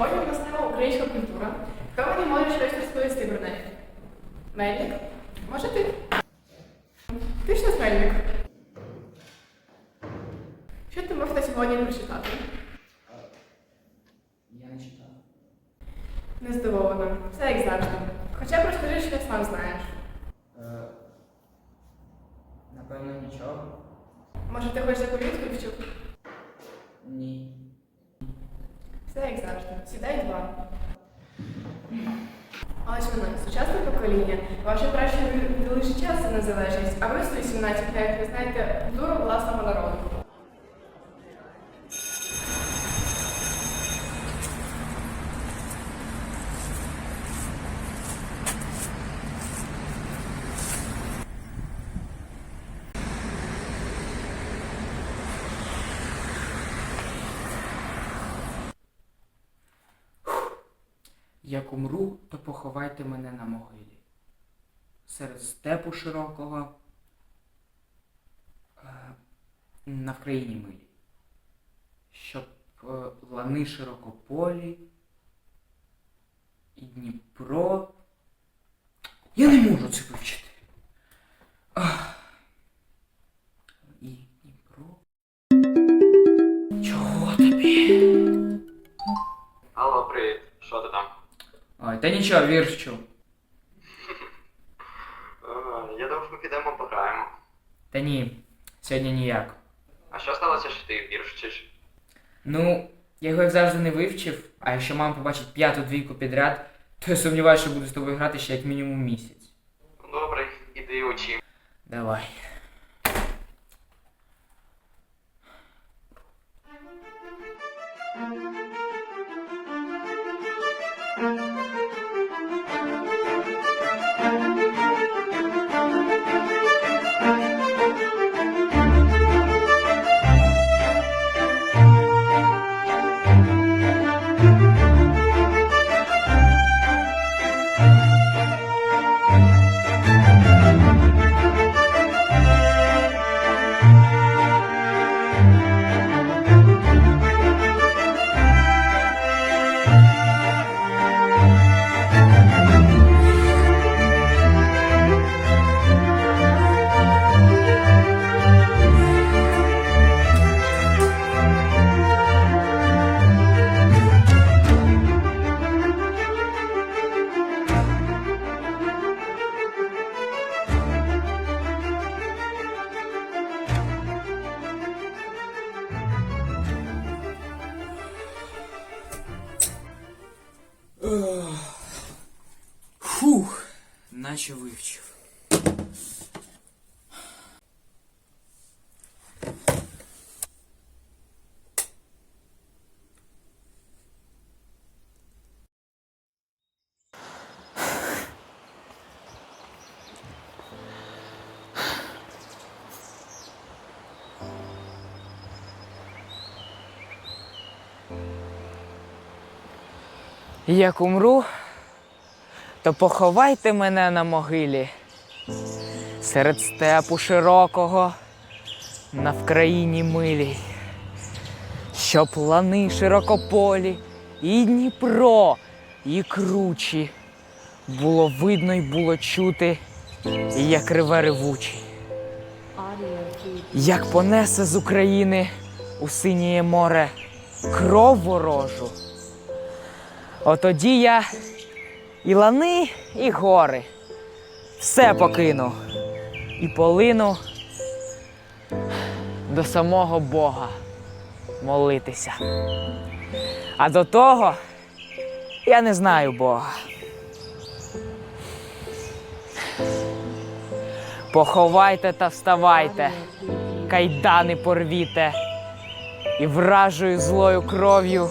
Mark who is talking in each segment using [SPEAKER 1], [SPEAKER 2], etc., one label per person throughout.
[SPEAKER 1] Сьогодні у нас тема українська культура. Хто мені може щось розповісти про неї? Мельник? Може ти? Ти ж не Мельник. Що ти можете сьогодні прочитати?
[SPEAKER 2] Я не читав.
[SPEAKER 1] Не здивована. Все як завжди. Хоча б розкажи, що сам знаєш.
[SPEAKER 2] Е, напевно, нічого.
[SPEAKER 1] Може, ти хочеш повістку вчу?
[SPEAKER 2] Ні.
[SPEAKER 1] Все як завжди. Сідай два. Ось воно, сучасне покоління. Ваше пращі лише життя за незалежність, а ви свої 17 як ви знаєте культуру власного народу.
[SPEAKER 2] Як умру, то поховайте мене на могилі. Серед степу широкого е, на Вкраїні милі. Щоб е, лани широкополі і Дніпро. Я не можу це вивчити. Та нічого, вірш чув.
[SPEAKER 3] Е, Я думав, ми підемо пограємо.
[SPEAKER 2] Та ні, сьогодні ніяк.
[SPEAKER 3] А що сталося, що ти вірш вчиш?
[SPEAKER 2] Ну, я його як завжди не вивчив, а якщо мама побачить п'яту двійку підряд, то я сумніваюся, що буду з тобою грати ще як мінімум місяць.
[SPEAKER 3] Ну добре, іди учи.
[SPEAKER 2] Давай. Фух, наче вивчив. Як умру, то поховайте мене на могилі серед степу широкого на Вкраїні милій, щоб лани широкополі і Дніпро, і кручі було видно й було чути, як реве ревучі. Як понесе з України у синіє море кров ворожу. Отоді я і лани, і гори. Все покину і полину до самого Бога молитися. А до того я не знаю Бога. Поховайте та вставайте, кайдани порвіте, і вражою злою кров'ю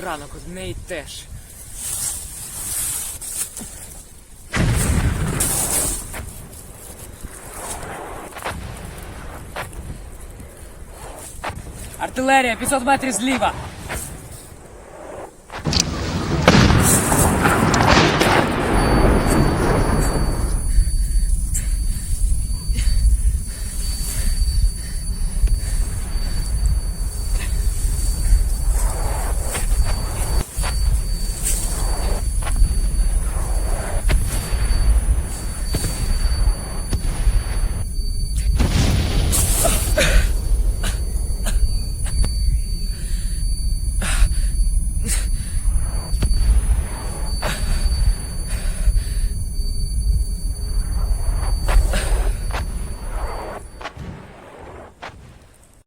[SPEAKER 2] Ранок, одне і те. Артилерія, 500 метрів зліва.